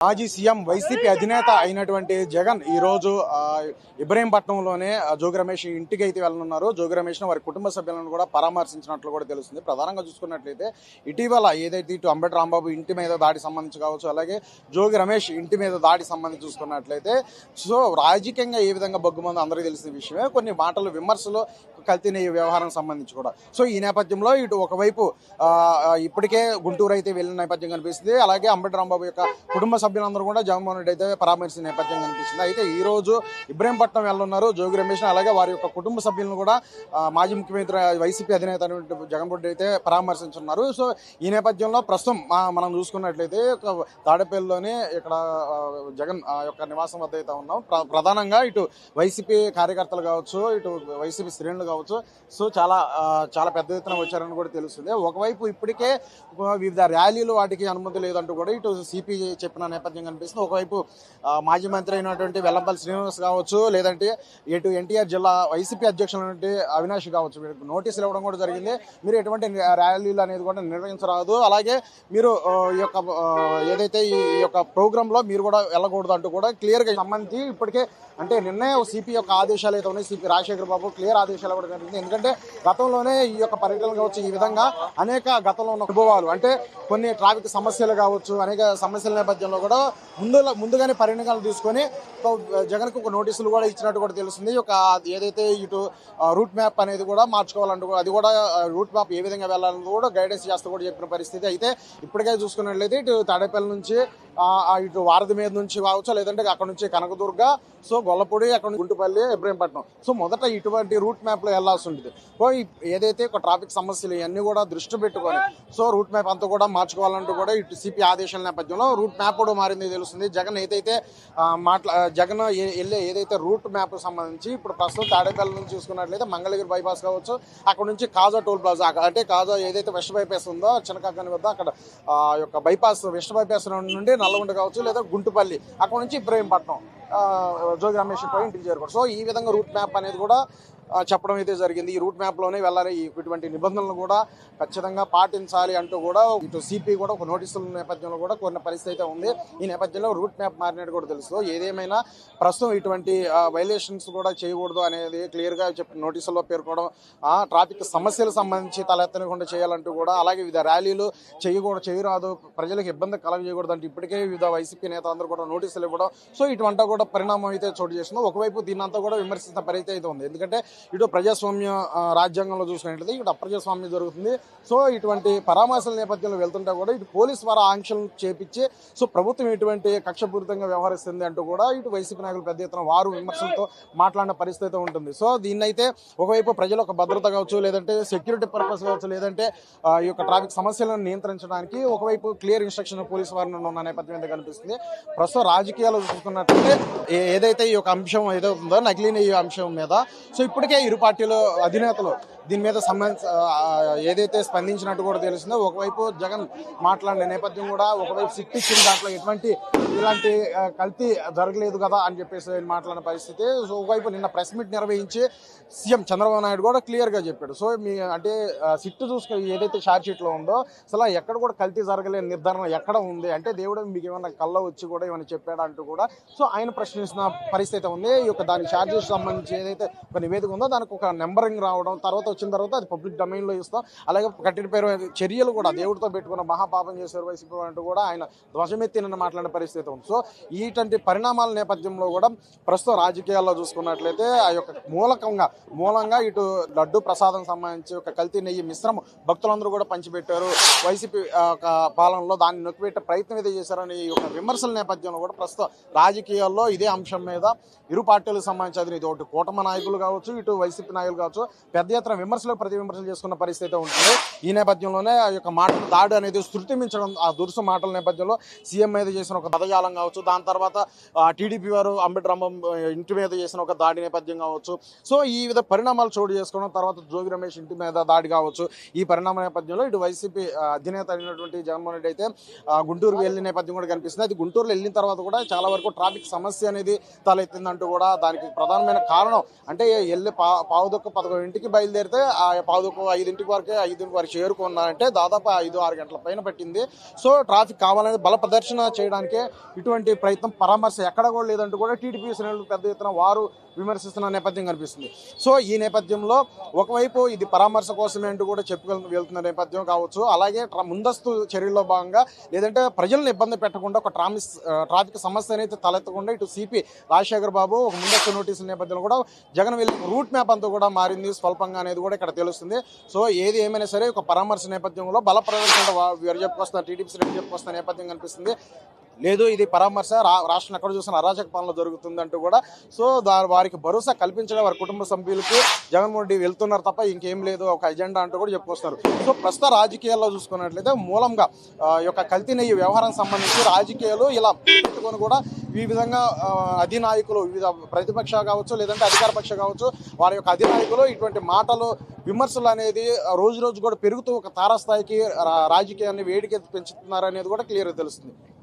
మాజీ CM YCP అధినేత అయినటువంటి జగన్ ఈ రోజు ఇబ్రహీంపట్నంలోనే జోగి రమేష్ ఇంటికి అయితే వెళ్ళనున్నారు. జోగి రమేష్ వారి కుటుంబ సభ్యులను కూడా పరామర్శించినట్లు కూడా తెలుస్తుంది. ప్రధానంగా చూసుకున్నట్లయితే ఇటీవల ఏదైతే ఇటు అంబటి రాంబాబు ఇంటి మీద దాడి సంబంధించి కావచ్చు అలాగే జోగి రమేష్ ఇంటి మీద దాడి సంబంధించి చూసుకున్నట్లయితే సో రాజకీయంగా ఏ విధంగా బొగ్గుమంది అందరికీ తెలిసిన విషయమే. కొన్ని మాటలు విమర్శలు కల్తీనే ఈ వ్యవహారం సంబంధించి కూడా. సో ఈ నేపథ్యంలో ఇటు ఒకవైపు ఇప్పటికే గుంటూరు అయితే వెళ్ళిన నేపథ్యం కనిపిస్తుంది. అలాగే అంబటి రాంబాబు యొక్క కుటుంబ సభ్యులందరూ కూడా జగన్మోహన్ రెడ్డి అయితే పరామర్శించిన నేపథ్యం కనిపిస్తుంది. అయితే ఈరోజు ఇబ్రహీంపట్నం వెళ్ళనున్నారు. జోగి రమేష్ అలాగే వారి యొక్క కుటుంబ సభ్యులను కూడా మాజీ ముఖ్యమంత్రి వైసీపీ అధినేత జగన్ జగన్మోహన్ రెడ్డి అయితే పరామర్శించున్నారు. సో ఈ నేపథ్యంలో ప్రస్తుతం మనం చూసుకున్నట్లయితే తాడేపల్లిలోనే ఇక్కడ జగన్ యొక్క నివాసం వద్ద అయితే ఉన్నాం. ప్రధానంగా ఇటు వైసీపీ కార్యకర్తలు కావచ్చు ఇటు వైసీపీ శ్రేణులు కావచ్చు సో చాలా చాలా పెద్ద ఎత్తున వచ్చారని కూడా తెలుస్తుంది. ఒకవైపు ఇప్పటికే వివిధ ర్యాలీలు వాటికి అనుమతి లేదంటూ కూడా ఇటు సిపి చెప్పిన నేపథ్యం కనిపిస్తుంది. ఒకవైపు మాజీ మంత్రి అయినటువంటి వెల్లంపల్లి శ్రీనివాస్ కావచ్చు లేదంటే ఇటు ఎన్టీఆర్ జిల్లా వైసీపీ అధ్యక్షులైనటువంటి అవినాష్ కావచ్చు మీరు నోటీసులు ఇవ్వడం కూడా జరిగింది. మీరు ఎటువంటి ర్యాలీలు అనేది కూడా నిర్వహించరాదు. అలాగే మీరు ఈ యొక్క ఏదైతే ఈ యొక్క ప్రోగ్రాంలో మీరు కూడా వెళ్ళకూడదు అంటూ కూడా క్లియర్గా సంబంధించి ఇప్పటికే అంటే నిన్నే సిపి యొక్క ఆదేశాలు అయితే ఉన్నాయి. సిపి రాజశేఖర్ బాబు క్లియర్ ఆదేశాలు ఇవ్వడం జరిగింది. ఎందుకంటే గతంలోనే ఈ యొక్క పర్యటన కావచ్చు ఈ విధంగా అనేక గతంలో ఉన్న అనుభవాలు అంటే కొన్ని ట్రాఫిక్ సమస్యలు కావచ్చు అనేక సమస్యల నేపథ్యంలో కూడా ముందు ముందుగానే పరిణామాలు తీసుకొని జగన్కు ఒక నోటీస్ నోటీసులు కూడా ఇచ్చినట్టు కూడా తెలుస్తుంది. ఒక ఏదైతే ఇటు రూట్ మ్యాప్ అనేది కూడా మార్చుకోవాలంటూ అది కూడా రూట్ మ్యాప్ ఏ విధంగా వెళ్ళాలని కూడా గైడెన్స్ చేస్తూ కూడా చెప్పిన పరిస్థితి. అయితే ఇప్పటికే చూసుకున్నట్లయితే ఇటు తాడేపల్లి నుంచి ఇటు వారధి మీద నుంచి కావచ్చు లేదంటే అక్కడ నుంచి కనకదుర్గ సో గొల్లపూడి అక్కడ నుంచి గుంటుపల్లి ఇబ్రహీంపట్నం. సో మొదట ఇటువంటి రూట్ మ్యాప్లో వెళ్ళాల్సి ఉంటుంది. సో ఏదైతే ఒక ట్రాఫిక్ సమస్యలు ఇవన్నీ కూడా దృష్టి పెట్టుకొని సో రూట్ మ్యాప్ అంతా కూడా మార్చుకోవాలంటూ కూడా ఇటు సిపి ఆదేశాల నేపథ్యంలో రూట్ మ్యాప్ కూడా మారింది తెలుస్తుంది. జగన్ ఏదైతే మాట్లా జగన్ వెళ్ళే ఏదైతే రూట్ మ్యాప్ సంబంధించి ఇప్పుడు ప్రస్తుతం తాడేపల్లి నుంచి చూసుకున్నట్లయితే మంగళగిరి బైపాస్ కావచ్చు అక్కడ నుంచి కాజా టోల్ ప్లాజా అంటే కాజా ఏదైతే వెస్ట్ బైపాస్ ఉందో చిన్నకాకని వద్ద అక్కడ ఆ యొక్క బైపాస్ వెస్ట్ బైపాస్ నుండి నల్లగొండ కావచ్చు లేదా గుంటుపల్లి అక్కడ నుంచి ఇబ్రహీంపట్నం జోగి రమేష్ పోయి ఇంటికి చేరుకోవడం సో ఈ విధంగా రూట్ మ్యాప్ అనేది కూడా చెప్పడం అయితే జరిగింది. ఈ రూట్ మ్యాప్లోనే వెళ్ళాలి. ఇటువంటి నిబంధనలు కూడా ఖచ్చితంగా పాటించాలి అంటూ కూడా ఇటు సిపి కూడా ఒక నోటీసుల నేపథ్యంలో కూడా కొన్ని పరిస్థితి అయితే ఉంది. ఈ నేపథ్యంలో రూట్ మ్యాప్ మారినట్టు కూడా తెలుసు. ఏదేమైనా ప్రస్తుతం ఇటువంటి వైలేషన్స్ కూడా చేయకూడదు అనేది క్లియర్గా చెప్పి నోటీసుల్లో పేర్కోవడం ట్రాఫిక్ సమస్యలకు సంబంధించి తలెత్తనకుండా చేయాలంటూ కూడా అలాగే వివిధ ర్యాలీలు చేయకూడదు చేయరాదు ప్రజలకు ఇబ్బంది కలగజేయకూడదు అంటే ఇప్పటికే వివిధ వైసీపీ నేతలందరూ కూడా నోటీసులు ఇవ్వడం. సో ఇటువంటి కూడా పరిణామం అయితే చోటు చేస్తుంది ఒకవైపు దీన్నంతా కూడా విమర్శించిన పరిస్థితి అయితే ఉంది. ఎందుకంటే ఇటు ప్రజాస్వామ్య రాజ్యాంగంలో చూసుకున్నట్లయితే ఇటు అప్రజాస్వామ్యం జరుగుతుంది. సో ఇటువంటి పరామర్శల నేపథ్యంలో వెళ్తుంటే కూడా ఇటు పోలీస్ వారి ఆంక్షలు చేపించి సో ప్రభుత్వం ఇటువంటి కక్షపూరితంగా వ్యవహరిస్తుంది అంటూ కూడా ఇటు వైసీపీ నాయకులు పెద్ద ఎత్తున వారు విమర్శలతో మాట్లాడిన పరిస్థితి ఉంటుంది. సో దీన్నైతే ఒకవైపు ప్రజలు ఒక భద్రత కావచ్చు లేదంటే సెక్యూరిటీ పర్పస్ కావచ్చు లేదంటే ఈ యొక్క ట్రాఫిక్ సమస్యలను నియంత్రించడానికి ఒకవైపు క్లియర్ ఇన్స్ట్రక్షన్ పోలీస్ వారి నుండి ఉన్న నేపథ్యం అయితే కనిపిస్తుంది. ప్రస్తుతం రాజకీయాలు చూసుకున్నట్లయితే ఏదైతే ఈ యొక్క అంశం ఏదో ఉందో నకిలీన ఈ అంశం మీద. సో ఇప్పటికే ఇరు పార్టీలు అధినేతలు దీని మీద సంబంధించి ఏదైతే స్పందించినట్టు కూడా తెలిసిందో ఒకవైపు జగన్ మాట్లాడిన నేపథ్యం కూడా ఒకవైపు సిట్టించిన దాంట్లో ఎటువంటి ఇలాంటి కల్తీ జరగలేదు కదా అని చెప్పేసి మాట్లాడిన పరిస్థితి. సో ఒకవైపు నిన్న ప్రెస్ మీట్ నిర్వహించి సీఎం చంద్రబాబు నాయుడు కూడా క్లియర్గా చెప్పాడు. సో మీ అంటే సిట్టు చూసుకుని ఏదైతే షార్ట్ షీట్ ఉందో అసలు ఎక్కడ కూడా కల్తీ జరగలేని నిర్ధారణ ఎక్కడ ఉంది? అంటే దేవుడు మీకు ఏమైనా కళ్ళ వచ్చి కూడా ఏమైనా చెప్పాడా అంటూ కూడా సో ఆయన ప్రశ్నించిన పరిస్థితి అయితే ఉంది. ఈ యొక్క దాని ఛార్జెస్ సంబంధించి ఏదైతే ఒక నివేదిక ఉందో దానికి ఒక నెంబరింగ్ రావడం తర్వాత వచ్చిన తర్వాత అది పబ్లిక్ డొమైన్లో ఇస్తాం. అలాగే కట్టిన పేరు చర్యలు కూడా దేవుడితో పెట్టుకున్న మహాపాపం చేశారు వైసీపీ అంటూ కూడా ఆయన ధ్వజమెత్తి నిన్న మాట్లాడిన పరిస్థితి ఉంది. సో ఇటువంటి పరిణామాల నేపథ్యంలో కూడా ప్రస్తుతం రాజకీయాల్లో చూసుకున్నట్లయితే ఆ యొక్క మూలకంగా మూలంగా ఇటు లడ్డు ప్రసాదం సంబంధించి ఒక కల్తీ నెయ్యి మిశ్రమం భక్తులందరూ కూడా పంచిపెట్టారు. వైసీపీ ఒక పాలనలో దాన్ని నొక్కిపెట్టే ప్రయత్నం ఏదో చేశారని ఈ యొక్క విమర్శల నేపథ్యంలో కూడా ప్రస్తుతం రాజకీయాల్లో ఇదే అంశం మీద ఇరు పార్టీలకు సంబంధించి అది ఇది ఒకటి కూటమి నాయకులు కావచ్చు ఇటు వైసీపీ నాయకులు కావచ్చు పెద్ద ఎత్తున విమర్శలు ప్రతి విమర్శలు చేసుకున్న పరిస్థితి అయితే ఉంటుంది. ఈ నేపథ్యంలోనే ఆ యొక్క మాటల దాడి అనేది శృతి మించడం ఆ దురుసు మాటల నేపథ్యంలో సీఎం మీద చేసిన ఒక పదజాలం కావచ్చు దాని తర్వాత టీడీపీ వారు అంబేద్కర్ ఇంటి మీద చేసిన ఒక దాడి నేపథ్యం కావచ్చు. సో ఈ విధ పరిణామాలు చోటు చేసుకోవడం తర్వాత జోగి రమేష్ ఇంటి మీద దాడి కావచ్చు. ఈ పరిణామ నేపథ్యంలో ఇటు వైసీపీ అధినేత అయినటువంటి జగన్మోహన్ రెడ్డి అయితే గుంటూరు వెళ్ళిన నేపథ్యం కూడా కనిపిస్తుంది. అది గుంటూరులో వెళ్ళిన తర్వాత కూడా చాలా వరకు ట్రాఫిక్ సమస్య అనేది తలెత్తిందంటూ కూడా దానికి ప్రధానమైన కారణం అంటే వెళ్ళి పా పావుదొక్క పదకొండింటికి బయలుదేరి పెడితే ఆ పాదుకు ఐదింటికి వరకే ఐదింటి వరకు చేరుకున్నారంటే దాదాపు ఐదు ఆరు గంటల పైన పట్టింది. సో ట్రాఫిక్ కావాలనేది బల ప్రదర్శన చేయడానికి ఇటువంటి ప్రయత్నం పరామర్శ ఎక్కడ కూడా లేదంటూ కూడా టీడీపీ శ్రేణులు పెద్ద ఎత్తున వారు విమర్శిస్తున్న నేపథ్యం కనిపిస్తుంది. సో ఈ నేపథ్యంలో ఒకవైపు ఇది పరామర్శ కోసమే అంటూ కూడా చెప్పుకెళ్ వెళ్తున్న నేపథ్యం కావచ్చు. అలాగే ముందస్తు చర్యల్లో భాగంగా లేదంటే ప్రజలను ఇబ్బంది పెట్టకుండా ఒక ట్రామిస్ ట్రాఫిక్ సమస్య అనేది తలెత్తకుండా ఇటు సిపి రాజశేఖర్ బాబు ఒక ముందస్తు నోటీసుల నేపథ్యంలో కూడా జగన్ వెళ్ళి రూట్ మ్యాప్ అంతా కూడా మారింది స్వల్పంగా అనేది కూడా ఇక్కడ తెలుస్తుంది. సో ఏది ఏమైనా సరే ఒక పరామర్శ నేపథ్యంలో బల ప్రదర్శన చెప్పుకొస్తున్న టీడీపీ చెప్పుకొస్తున్న నేపథ్యం కనిపిస్తుంది. లేదు ఇది పరామర్శ రా- రాష్ట్రం ఎక్కడ చూసిన అరాచక పాలన జరుగుతుంది అంటూ కూడా. సో దా- వారికి భరోసా కల్పించడం వారి కుటుంబ సభ్యులకి జగన్మోహన్ రెడ్డి వెళ్తున్నారు తప్ప ఇంకేం లేదు ఒక ఎజెండా అంటూ కూడా చెప్పుకొస్తారు. సో ప్రస్తుత రాజకీయాల్లో చూసుకున్నట్లయితే మూలంగా యొక్క కల్తీ నెయ్యి వ్యవహారం సంబంధించి రాజకీయాలు ఇలా పెట్టుకొని కూడా ఈ విధంగా అధినాయకులు వివిధ ప్రతిపక్ష కావచ్చు లేదంటే అధికార పక్ష కావచ్చు వారి యొక్క అధినాయకులు ఇటువంటి మాటలు విమర్శలు అనేది రోజు రోజు కూడా పెరుగుతూ ఒక తారాస్థాయికి రా- రాజకీయాన్ని వేడికి పెంచుతున్నారనేది కూడా క్లియర్గా తెలుస్తుంది.